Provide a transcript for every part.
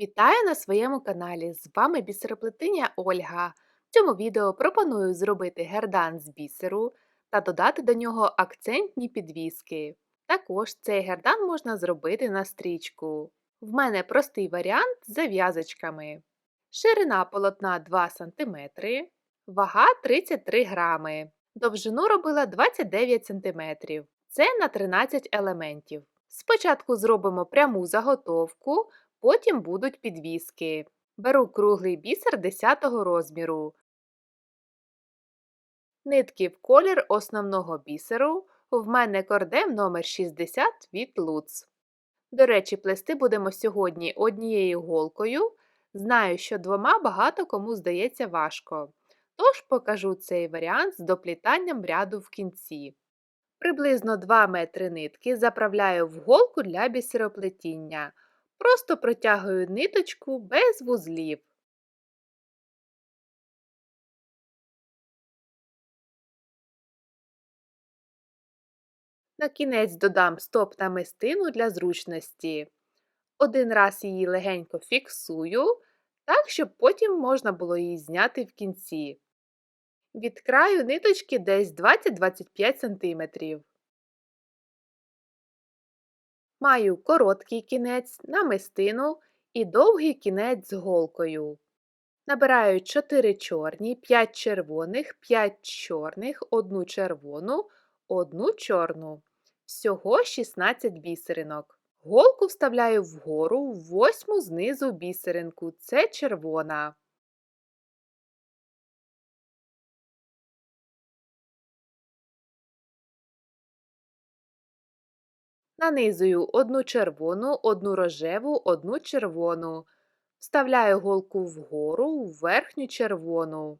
Вітаю на своєму каналі! З вами бісероплетиня Ольга. В цьому відео пропоную зробити гердан з бісеру та додати до нього акцентні підвіски. Також цей гердан можна зробити на стрічку. В мене простий варіант з зав'язочками. Ширина полотна 2 см, вага 33 грами. Довжину робила 29 см. Це на 13 елементів. Спочатку зробимо пряму заготовку. Потім будуть підвіски. Беру круглий бісер 10 розміру. Нитки в колір основного бісеру. В мене кордем номер 60 від Луц. До речі, плести будемо сьогодні однією голкою. Знаю, що двома багато кому здається важко. Тож покажу цей варіант з доплітанням ряду в кінці. Приблизно 2 метри нитки заправляю в голку для бісероплетіння. Просто протягую ниточку без вузлів. На кінець додам стоп намистину для зручності. Один раз її легенько фіксую, так, щоб потім можна було її зняти в кінці. Від краю ниточки десь 20-25 см. Маю короткий кінець, намистину і довгий кінець з голкою. Набираю 4 чорні, 5 червоних, 5 чорних, 1 червону, 1 чорну. Всього 16 бісеринок. Голку вставляю вгору, в восьму знизу бісеринку. Це червона. Нанизую одну червону, одну рожеву, одну червону. Вставляю голку вгору в верхню червону.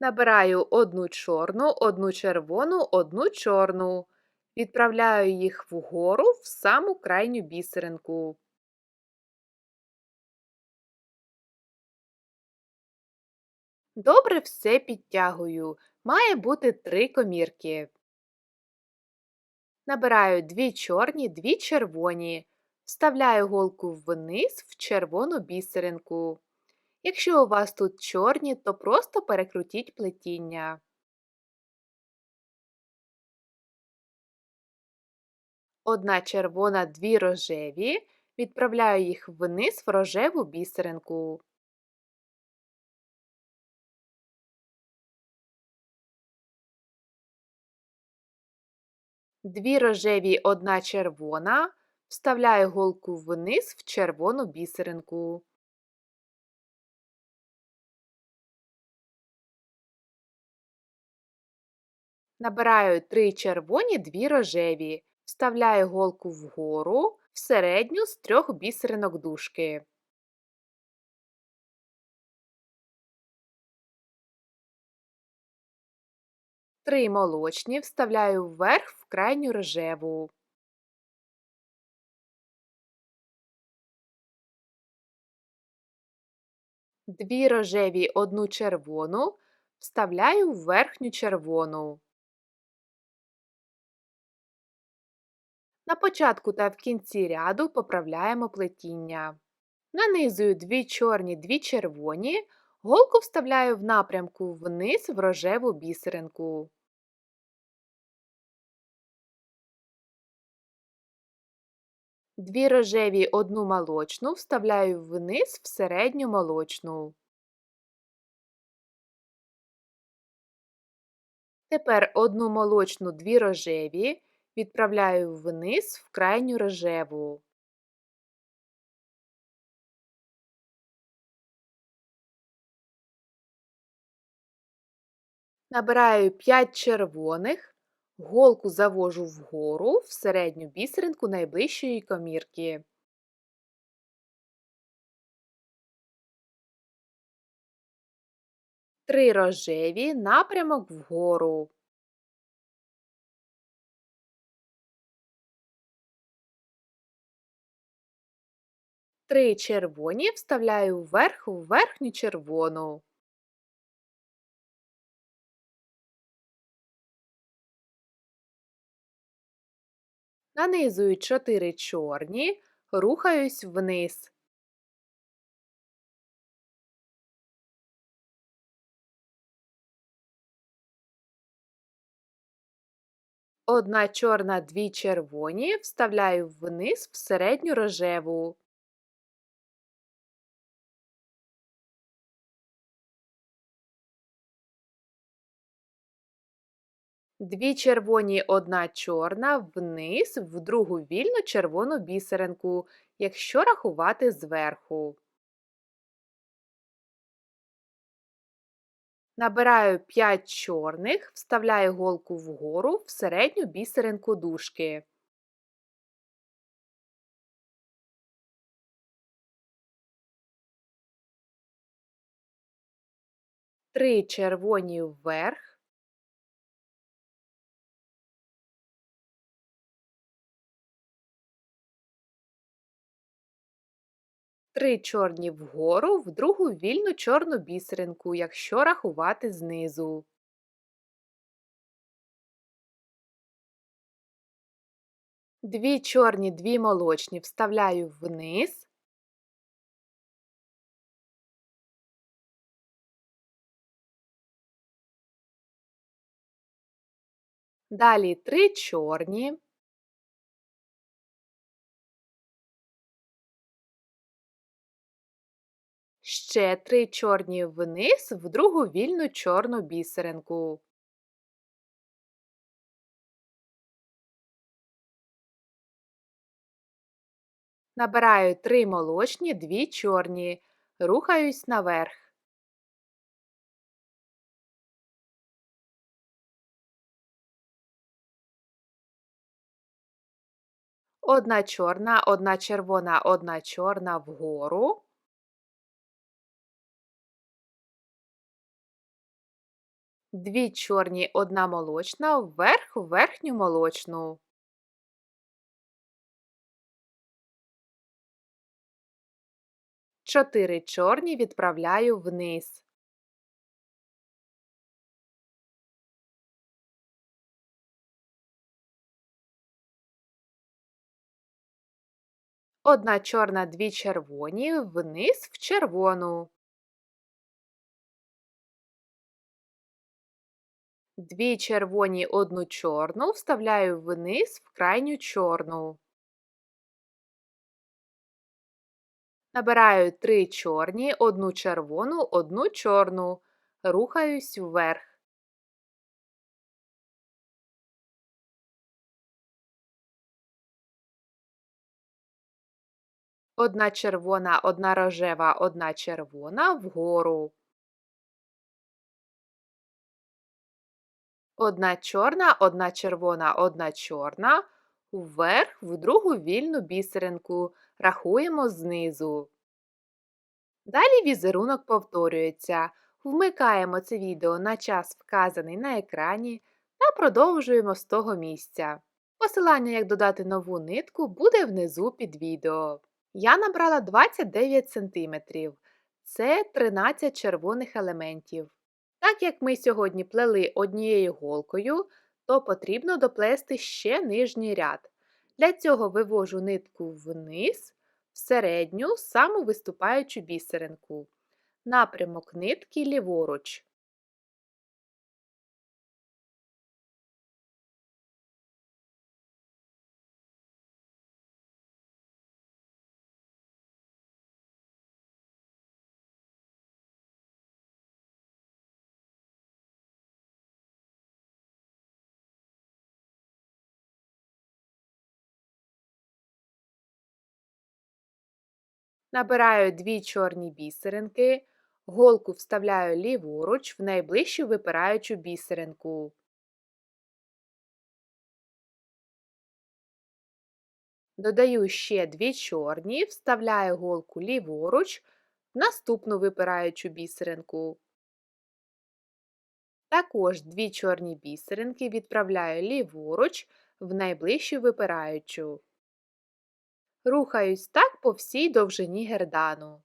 Набираю одну чорну, одну червону, одну чорну. Відправляю їх вгору в саму крайню бісеринку. Добре все підтягую. Має бути три комірки. Набираю дві чорні, дві червоні. Вставляю голку вниз в червону бісеринку. Якщо у вас тут чорні, то просто перекрутіть плетіння. Одна червона, дві рожеві. Відправляю їх вниз в рожеву бісеринку. Дві рожеві, одна червона. Вставляю голку вниз в червону бісеринку. Набираю три червоні, дві рожеві. Вставляю голку вгору в середню з трьох бісеринок дужки. Три молочні вставляю вверх в крайню рожеву. Дві рожеві, одну червону вставляю в верхню червону. На початку та в кінці ряду поправляємо плетіння. Нанизую дві чорні, дві червоні, голку вставляю в напрямку вниз в рожеву бісеринку. Дві рожеві одну молочну вставляю вниз в середню молочну. Тепер одну молочну дві рожеві відправляю вниз в крайню рожеву. Набираю 5 червоних Голку завожу вгору в середню бісеринку найближчої комірки. Три рожеві напрямок вгору. Три червоні вставляю вверх в верхню червону. Нанизую 4 чорні, рухаюсь вниз. Одна чорна, дві червоні вставляю вниз в середню рожеву. Дві червоні, одна чорна вниз в другу вільну червону бісеринку, якщо рахувати зверху. Набираю 5 чорних, вставляю голку вгору в середню бісеринку дужки. Три червоні вверх. Три чорні вгору в другу вільну чорну бісеринку, якщо рахувати знизу. Дві чорні, дві молочні вставляю вниз. Далі три чорні. Ще три чорні вниз в другу вільну чорну бісеринку. Набираю 3 молочні, 2 чорні. Рухаюсь наверх. Одна чорна, одна червона, одна чорна вгору. Дві чорні, одна молочна вверх верхню молочну. Чотири чорні відправляю вниз. Одна чорна, дві червоні вниз в червону. Дві червоні, одну чорну вставляю вниз в крайню чорну. Набираю три чорні, одну червону, одну чорну. Рухаюсь вверх. Одна червона, одна рожева, одна червона вгору. Одна чорна, одна червона, одна чорна. Вверх в другу вільну бісеринку. Рахуємо знизу. Далі візерунок повторюється. Вмикаємо це відео на час, вказаний на екрані, та продовжуємо з того місця. Посилання, як додати нову нитку, буде внизу під відео. Я набрала 29 см. Це 13 червоних елементів. Так як ми сьогодні плели однією голкою, то потрібно доплести ще нижній ряд. Для цього вивожу нитку вниз, в середню, саму виступаючу бісеринку. Напрямок нитки ліворуч. Набираю дві чорні бісеринки, голку вставляю ліворуч в найближчу випираючу бісеринку. Додаю ще дві чорні, вставляю голку ліворуч в наступну випираючу бісеринку. Також дві чорні бісеринки відправляю ліворуч в найближчу випираючу. Рухаюсь так по всій довжині гердану.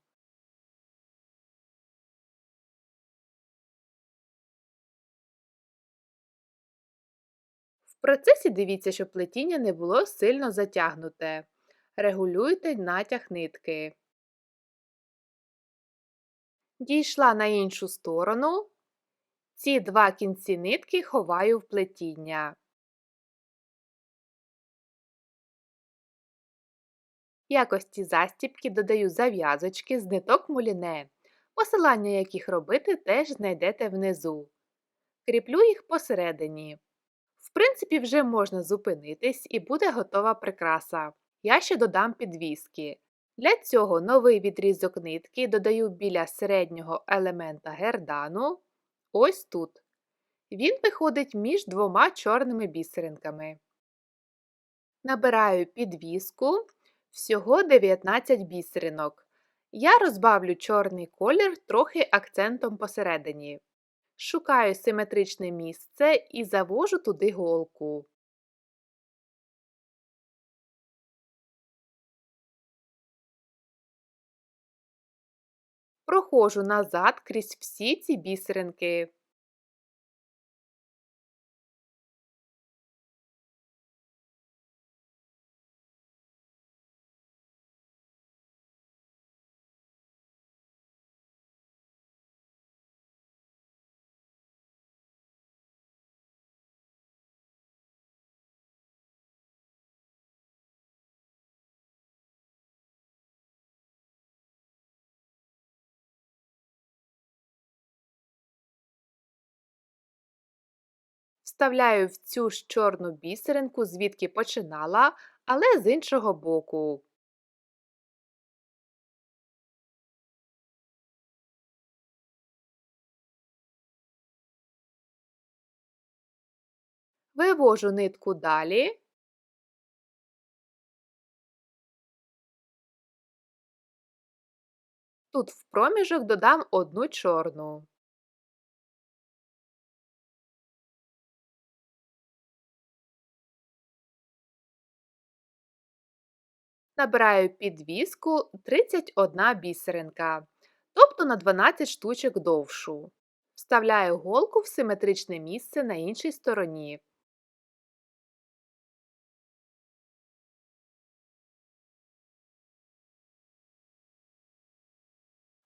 В процесі дивіться, щоб плетіння не було сильно затягнуте. Регулюйте натяг нитки. Дійшла на іншу сторону. Ці два кінці нитки ховаю в плетіння. Якості застібки додаю зав'язочки з ниток муліне, посилання яких робити теж знайдете внизу. Кріплю їх посередині. В принципі, вже можна зупинитись і буде готова прикраса. Я ще додам підвіски. Для цього новий відрізок нитки додаю біля середнього елемента гердану, ось тут. Він виходить між двома чорними бісеринками. Набираю підвіску, всього 19 бісеринок. Я розбавлю чорний колір трохи акцентом посередині. Шукаю симетричне місце і завожу туди голку. Проходжу назад крізь всі ці бісеринки. Вставляю в цю ж чорну бісеринку, звідки починала, але з іншого боку. Вивожу нитку далі. Тут в проміжок додам одну чорну. Набираю підвіску 31 бісеринка, тобто на 12 штучок довшу. Вставляю голку в симетричне місце на іншій стороні.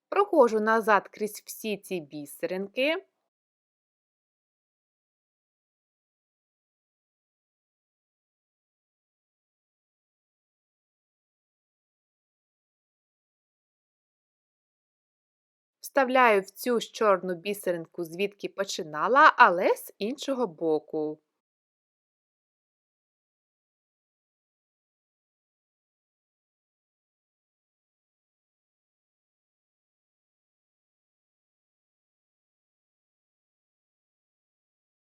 Проходжу назад крізь всі ці бісеринки. Вставляю в цю ж чорну бісеринку, звідки починала, але з іншого боку.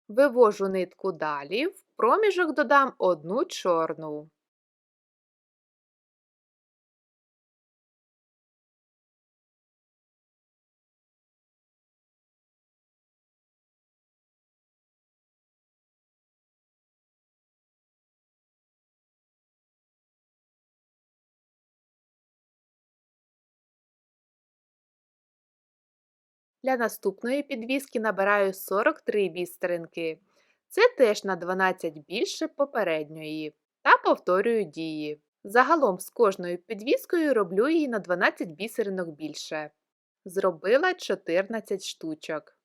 Вивожу нитку далі, в проміжок додам одну чорну. Для наступної підвіски набираю 43 бісеринки. Це теж на 12 більше попередньої. Та повторюю дії. Загалом з кожною підвіскою роблю її на 12 бісеринок більше. Зробила 14 штучок.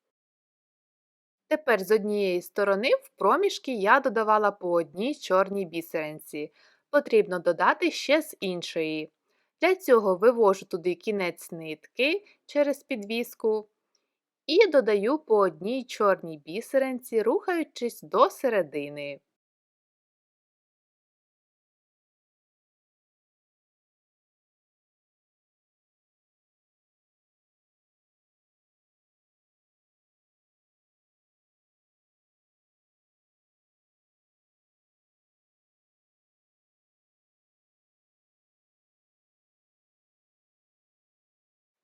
Тепер з однієї сторони в проміжки я додавала по одній чорній бісеринці. Потрібно додати ще з іншої. Для цього вивожу туди кінець нитки через підвіску і додаю по одній чорній бісеринці, рухаючись до середини.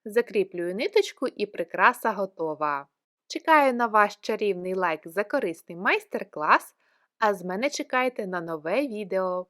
Закріплюю ниточку і прикраса готова. Чекаю на ваш чарівний лайк за корисний майстер-клас, а з мене чекайте на нове відео.